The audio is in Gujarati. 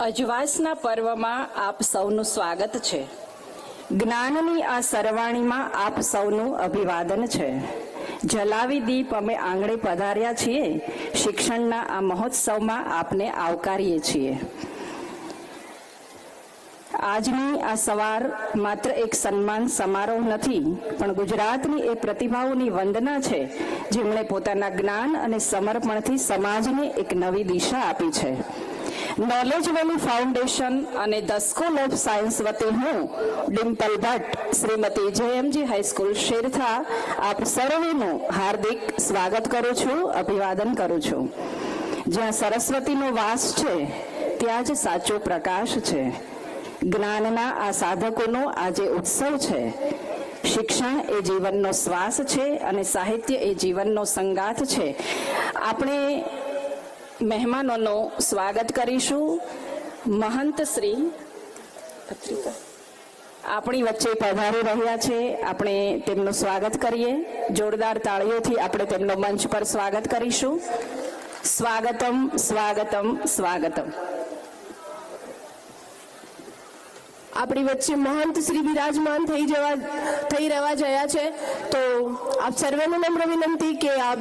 અજવાસના પર્વમાં આપ સૌનું સ્વાગત છે. જ્ઞાનની આ સરવાણીમાં આપ સૌનું અભિવાદન છે. જલાવી દીપ અમે આંગણે પધાર્યા છીએ. શિક્ષણના આ મહોત્સવમાં આપને આવકારીએ છીએ. આજની આ સવાર માત્ર એક સન્માન સમારોહ નથી, પણ ગુજરાતની એ પ્રતિભાઓની વંદના છે, જેમણે પોતાના જ્ઞાન અને સમર્પણથી સમાજને એક નવી દિશા આપી છે. નોલેજ વેલી ફાઉન્ડેશન અને ધ સ્કૂલ ઓફ સાયન્સ વતી હું Dimple Bhatt, Shrimati JMG high school Sertha આપ સર્વેનું હાર્દિક સ્વાગત કરું છું, અભિવાદન કરું છું. જ્યાં સરસ્વતીનો વાસ છે, ત્યાં જ સાચો પ્રકાશ છે. જ્ઞાનના આ સાધકોનો આજે ઉત્સવ છે. શિક્ષણ એ જીવનનો શ્વાસ છે અને સાહિત્ય એ જીવનનો સંગાથ છે. આપણે મહેમાનોનું સ્વાગત કરીશું. મહંત શ્રી પત્રિકા. આપણી વચ્ચે પધારી રહ્યા છે. આપણે તેમનું સ્વાગત કરીએ. જોરદાર તાળીઓથી આપણે તેમનો મંચ પર સ્વાગત કરીશું. સ્વાગતમ સ્વાગતમ સ્વાગતમ. આપણી વચ્ચે મહંત શ્રી બિરાજમાન થઈ જવા, થઈ રહેવા જયા છે. તો આપ સર્વેને નમ્ર વિનંતી કે આપ